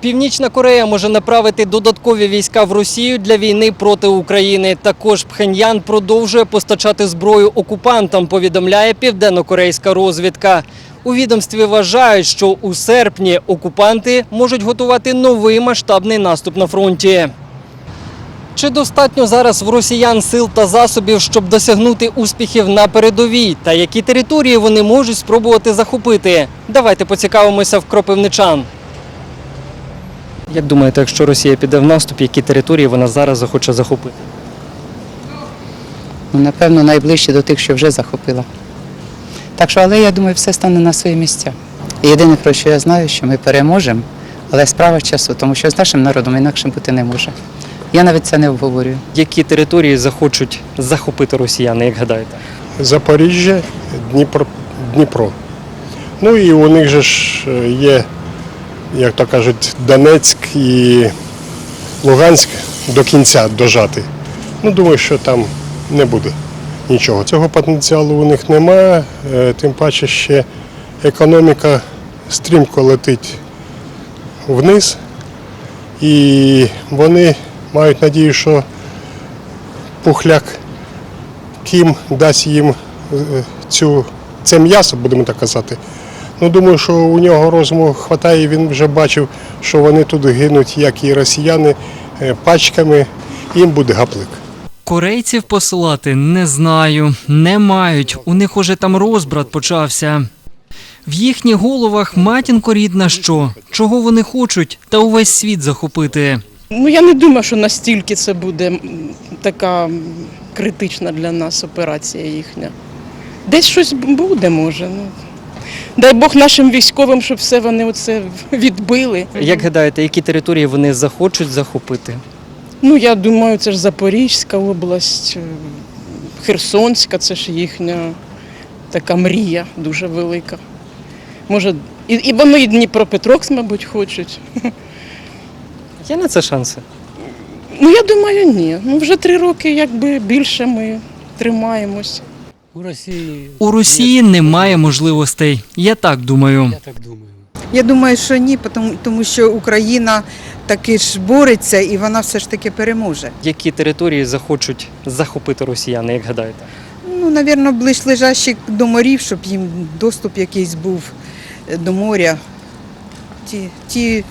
Північна Корея може направити додаткові війська в Росію для війни проти України. Також Пхеньян продовжує постачати зброю окупантам. Повідомляє південно-корейська розвідка. У відомстві вважають, що у серпні окупанти можуть готувати новий масштабний наступ на фронті. Чи достатньо зараз в росіян сил та засобів, щоб досягнути успіхів на передовій? Та які території вони можуть спробувати захопити? Давайте поцікавимося в кропивничан. Як думаєте, якщо Росія піде в наступ, які території вона зараз захоче захопити? Ну, напевно, найближче до тих, що вже захопила. Так що, але я думаю, все стане на свої місця. І єдине, про що я знаю, що ми переможемо, але справа часу, тому що з нашим народом інакше бути не може. Я навіть це не обговорюю. Які території захочуть захопити росіяни, як гадаєте? Запоріжжя, Дніпро, Дніпро. Ну і у них же ж е, є, як то кажуть, Донецьк і Луганськ до кінця дожати. Ну, думаю, що там не буде нічого. Цього потенціалу у них немає, е, тим паче ще економіка стрімко летить вниз. І вони мають надію, що пухляк Кім дасть їм е, цю, це м'ясо, будемо так казати. Ну, думаю, що у нього розуму вистачає, він вже бачив, що вони тут гинуть, як і росіяни, е, пачками, їм буде гаплик. Корейців посилати не знаю, не мають. У них уже там розбрат почався. В їхніх головах матінко рідна що, чого вони хочуть, та увесь світ захопити. Ну я не думаю, що настільки це буде така критична для нас операція їхня. Десь щось буде, може. Ну. Дай Бог нашим військовим, щоб все вони оце відбили. Як гадаєте, які території вони захочуть захопити? Ну, я думаю, це ж Запорізька область, е, Херсонська, це ж їхня така мрія дуже велика. Може, і, і вони і Дніпропетровськ, мабуть, хочуть. Є на це шанси? Ну, я думаю, ні. Ну, вже три роки, якби більше ми тримаємось. У Росії, У Росії немає можливостей. Я так думаю. я так думаю. Я думаю, що ні, тому, тому що Україна таки ж бореться і вона все ж таки переможе. Які території захочуть захопити росіяни, як гадаєте? Ну, навірно, ближлежащі до морів, щоб їм доступ якийсь був е, до моря. Ті, ті,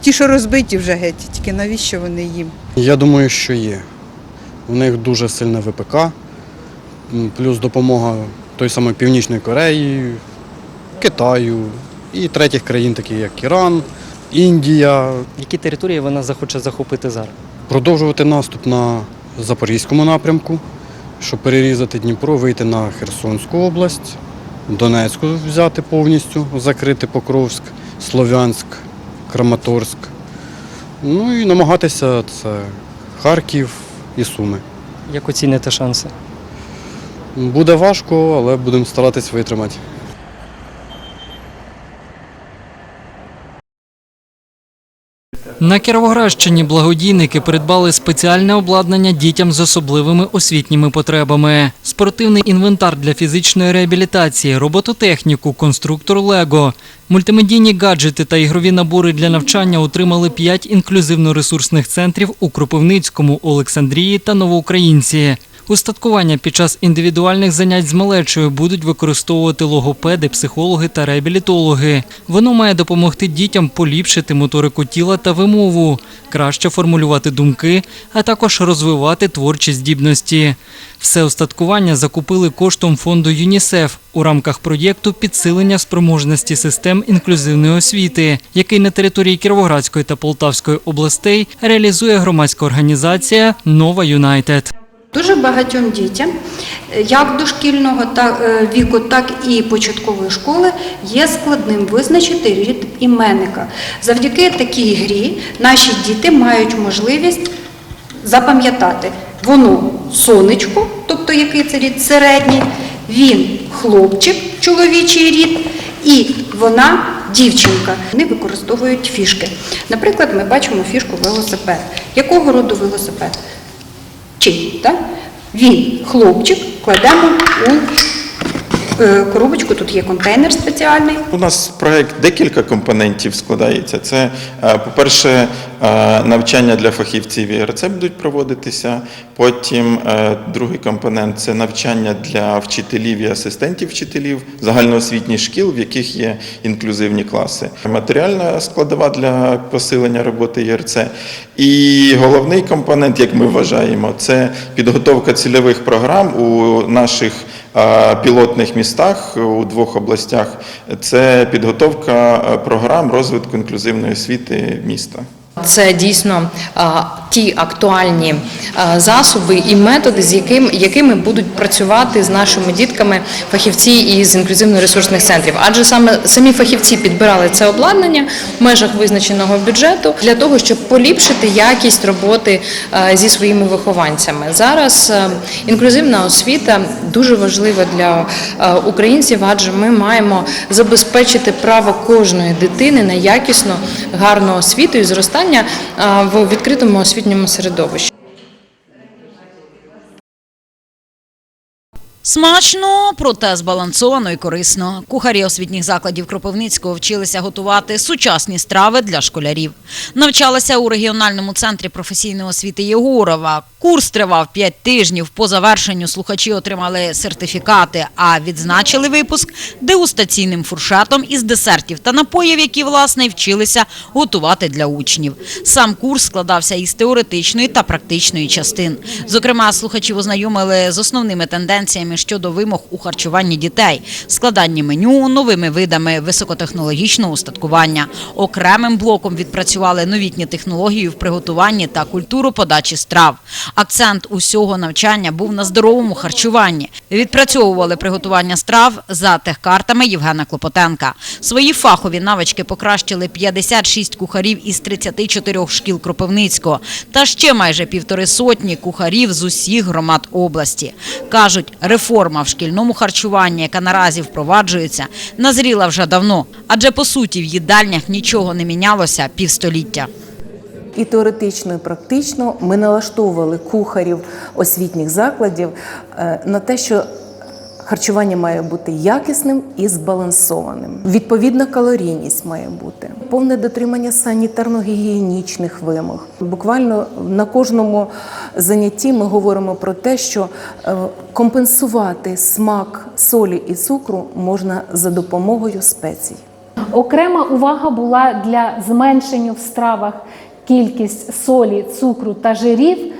ті, що розбиті вже геть, тільки навіщо вони їм? Я думаю, що є. У них дуже сильне ВПК, плюс допомога той самої Північної Кореї, Китаю і третіх країн, таких як Іран, Індія. Які території вона захоче захопити зараз? Продовжувати наступ на Запорізькому напрямку, щоб перерізати Дніпро, вийти на Херсонську область, Донецьку взяти повністю, закрити Покровськ, Слов'янськ, Краматорськ. Ну і намагатися це Харків і Суми. Як оціните шанси? Буде важко, але будемо старатись витримати. На Кіровоградщині благодійники придбали спеціальне обладнання дітям з особливими освітніми потребами: спортивний інвентар для фізичної реабілітації, робототехніку, конструктор Лего, мультимедійні гаджети та ігрові набори для навчання отримали 5 інклюзивно-ресурсних центрів у Кропивницькому, Олександрії та Новоукраїнці. Устаткування під час індивідуальних занять з малечою будуть використовувати логопеди, психологи та реабілітологи. Воно має допомогти дітям поліпшити моторику тіла та вимову, краще формулювати думки, а також розвивати творчі здібності. Все устаткування закупили коштом фонду ЮНІСЕФ у рамках проєкту підсилення спроможності систем інклюзивної освіти, який на території Кіровоградської та Полтавської областей реалізує громадська організація Нова Юнайтед. Дуже багатьом дітям, як дошкільного е, віку, так і початкової школи, є складним визначити рід іменника. Завдяки такій грі наші діти мають можливість запам'ятати воно сонечко, тобто який це рід середній, він хлопчик, чоловічий рід, і вона дівчинка. Вони використовують фішки. Наприклад, ми бачимо фішку велосипед. Якого роду велосипед? Чий, так? Він, хлопчик, кладемо у коробочку, тут є контейнер спеціальний. У нас проект декілька компонентів складається. Це, е, по-перше, е, навчання для фахівців ІРЦ будуть проводитися. Потім е, другий компонент це навчання для вчителів і асистентів вчителів загальноосвітніх шкіл, в яких є інклюзивні класи. Матеріальна складова для посилення роботи ІРЦ. І головний компонент, як ми вважаємо, це підготовка цільових програм у наших е, пілотних містах у двох областях. Це підготовка е, програм розвитку інклюзивної освіти міста. Це дійсно а, ті актуальні а, засоби і методи, з яким, якими будуть працювати з нашими дітками фахівці із інклюзивно-ресурсних центрів. Адже саме самі фахівці підбирали це обладнання в межах визначеного бюджету для того, щоб поліпшити якість роботи зі своїми вихованцями. Зараз інклюзивна освіта дуже важлива для українців, адже ми маємо забезпечити право кожної дитини на якісну, гарну освіту і зростання в відкритому освітньому середовищі. Смачно, проте збалансовано і корисно. Кухарі освітніх закладів Кропивницького вчилися готувати сучасні страви для школярів. Навчалися у регіональному центрі професійної освіти Єгорова. Курс тривав 5 тижнів. По завершенню слухачі отримали сертифікати, а відзначили випуск дегустаційним фуршетом із десертів та напоїв, які власне вчилися готувати для учнів. Сам курс складався із теоретичної та практичної частин. Зокрема, слухачів ознайомили з основними тенденціями щодо вимог у харчуванні дітей, складанні меню, новими видами високотехнологічного устаткування. Окремим блоком відпрацювали новітні технології в приготуванні та культуру подачі страв. Акцент усього навчання був на здоровому харчуванні. Відпрацьовували приготування страв за техкартами Євгена Клопотенка. Свої фахові навички покращили 56 кухарів із 34 шкіл Кропивницького та ще майже півтори сотні кухарів з усіх громад області. Кажуть, реформа в шкільному харчуванні, яка наразі впроваджується, назріла вже давно, адже по суті в їдальнях нічого не мінялося півстоліття. І теоретично, і практично ми налаштовували кухарів освітніх закладів е, на те, що харчування має бути якісним і збалансованим. Відповідна калорійність має бути, повне дотримання санітарно-гігієнічних вимог. Буквально на кожному занятті ми говоримо про те, що е, компенсувати смак солі і цукру можна за допомогою спецій. Окрема увага була для зменшення в стравах кількість солі, цукру та жирів,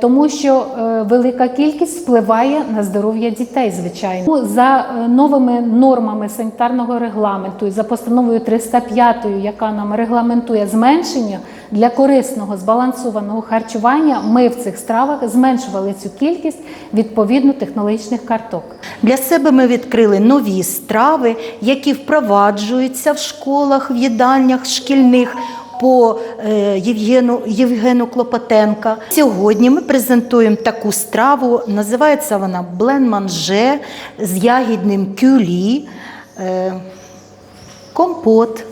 тому що е, велика кількість впливає на здоров'я дітей, звичайно. Ну, За е, новими нормами санітарного регламенту і за постановою 305, яка нам регламентує зменшення для корисного збалансованого харчування, ми в цих стравах зменшували цю кількість відповідно технологічних карток. Для себе ми відкрили нові страви, які впроваджуються в школах, в їдальнях шкільних по е, Євгену, Євгену Клопотенка. Сьогодні ми презентуємо таку страву, називається вона блен-манже з ягідним кюлі, е, компот.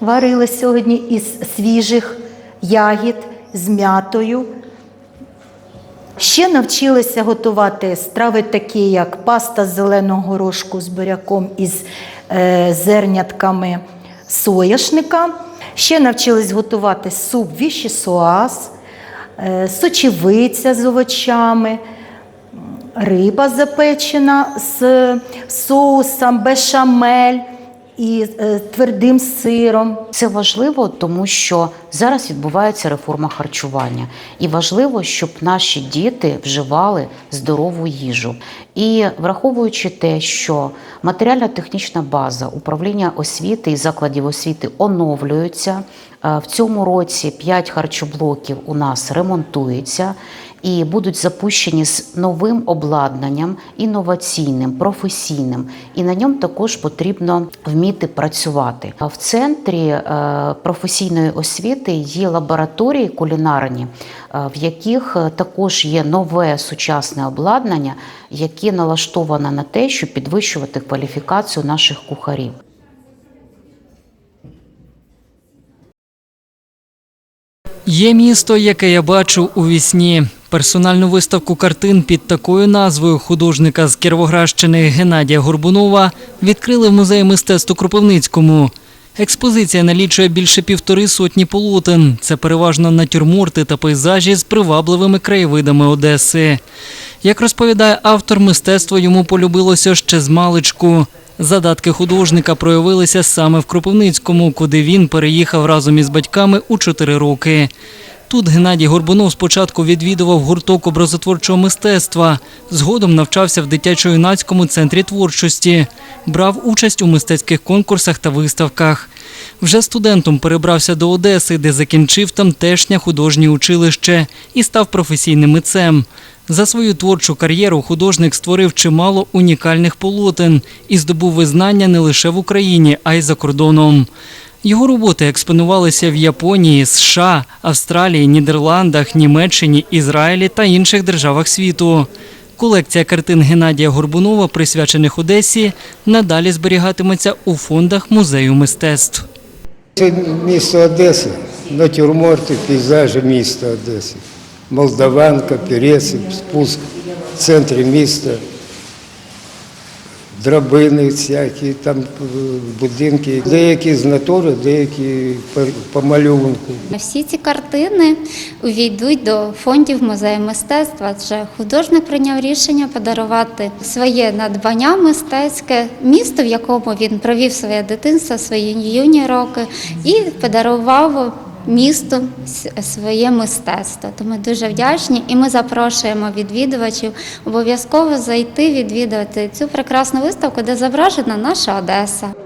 Варили сьогодні із свіжих ягід з м'ятою. Ще навчилися готувати страви, такі як паста з зеленого горошку з буряком із е, зернятками сояшника. Ще навчились готувати суп віші суас, сочевиця з овочами, риба запечена з соусом, бешамель і е, твердим сиром. Це важливо, тому що зараз відбувається реформа харчування, і важливо, щоб наші діти вживали здорову їжу. І враховуючи те, що матеріально-технічна база управління освіти і закладів освіти оновлюється. е, В цьому році 5 харчоблоків у нас ремонтуються і будуть запущені з новим обладнанням, інноваційним, професійним. І на ньому також потрібно вміти працювати. В центрі е, професійної освіти є лабораторії кулінарні, е, в яких е, також є нове сучасне обладнання, яке налаштоване на те, щоб підвищувати кваліфікацію наших кухарів. Є місто, яке я бачу у вісні. Персональну виставку картин під такою назвою художника з Кіровоградщини Геннадія Горбунова відкрили в музеї мистецтв у Кропивницькому. Експозиція налічує більше півтори сотні полотен. Це переважно натюрморти та пейзажі з привабливими краєвидами Одеси. Як розповідає автор, мистецтво йому полюбилося ще з маличку. Задатки художника проявилися саме в Кропивницькому, куди він переїхав разом із батьками у чотири роки. Тут Геннадій Горбунов спочатку відвідував гурток образотворчого мистецтва, згодом навчався в дитячо-юнацькому центрі творчості, брав участь у мистецьких конкурсах та виставках. Вже студентом перебрався до Одеси, де закінчив тамтешнє художнє училище і став професійним митцем. За свою творчу кар'єру художник створив чимало унікальних полотен і здобув визнання не лише в Україні, а й за кордоном. Його роботи експонувалися в Японії, США, Австралії, Нідерландах, Німеччині, Ізраїлі та інших державах світу. Колекція картин Геннадія Горбунова, присвячених Одесі, надалі зберігатиметься у фондах музею мистецтв. Це місто Одеси, натюрморти, пейзажі міста Одеси. Молдаванка, Пересип, спуск в центрі міста, драбини всякі, там е, будинки. Деякі з натури, деякі по- малюнку. Всі ці картини увійдуть до фондів музею мистецтва. Адже художник прийняв рішення подарувати своє надбання мистецьке місту, в якому він провів своє дитинство, свої юні роки, і подарував місту своє мистецтво. Тому дуже вдячні. І ми запрошуємо відвідувачів обов'язково зайти відвідувати цю прекрасну виставку, де зображена наша Одеса.